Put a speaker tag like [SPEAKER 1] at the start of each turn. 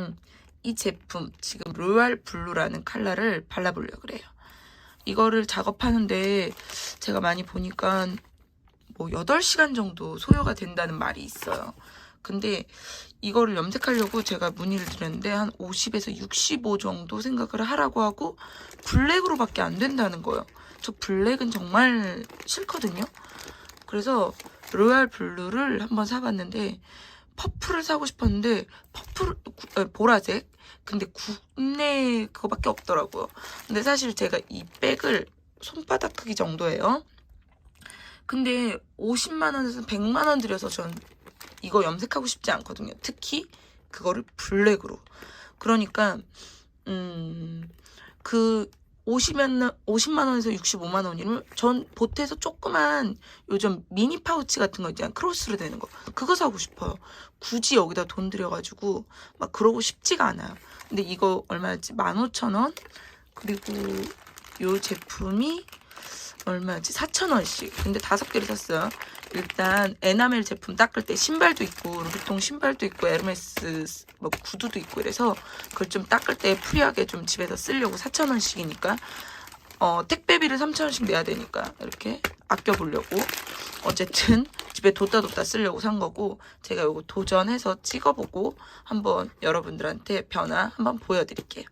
[SPEAKER 1] 음, 이 제품 지금 로얄 블루라는 컬러를 발라보려고 그래요. 이거를 작업하는데 제가 많이 보니까 뭐 8시간 정도 소요가 된다는 말이 있어요. 근데 이거를 염색하려고 제가 문의를 드렸는데 한 50에서 65 정도 생각을 하라고 하고 블랙으로밖에 안 된다는 거예요. 저 블랙은 정말 싫거든요. 그래서 로얄 블루를 한번 사봤는데 퍼플을 사고 싶었는데 퍼플 보라색 근데 국내 그거밖에 없더라고요. 근데 사실 제가 이 백을 손바닥 크기 정도예요. 근데 50만 원에서 100만 원 들여서 전 이거 염색하고 싶지 않거든요. 특히 그거를 블랙으로. 그러니까 음 그 50만, 50만 원에서 65만 원이면 전 보태서 조그만 요즘 미니 파우치 같은 거 있잖아요. 크로스로 되는 거. 그거 사고 싶어요. 굳이 여기다 돈 들여가지고 막 그러고 싶지가 않아요. 근데 이거 얼마였지? 15,000원? 그리고 요 제품이 얼마였지? 4,000원씩. 근데 다섯 개를 샀어요. 일단 에나멜 제품 닦을 때 신발도 있고 루비통 신발도 있고 에르메스 뭐 구두도 있고 이래서 그걸 좀 닦을 때 프리하게 좀 집에서 쓰려고 4,000원씩이니까 어 택배비를 3,000원씩 내야 되니까 이렇게 아껴 보려고 어쨌든 집에 뒀다 뒀다 쓰려고 산 거고 제가 이거 도전해서 찍어보고 한번 여러분들한테 변화 한번 보여드릴게요.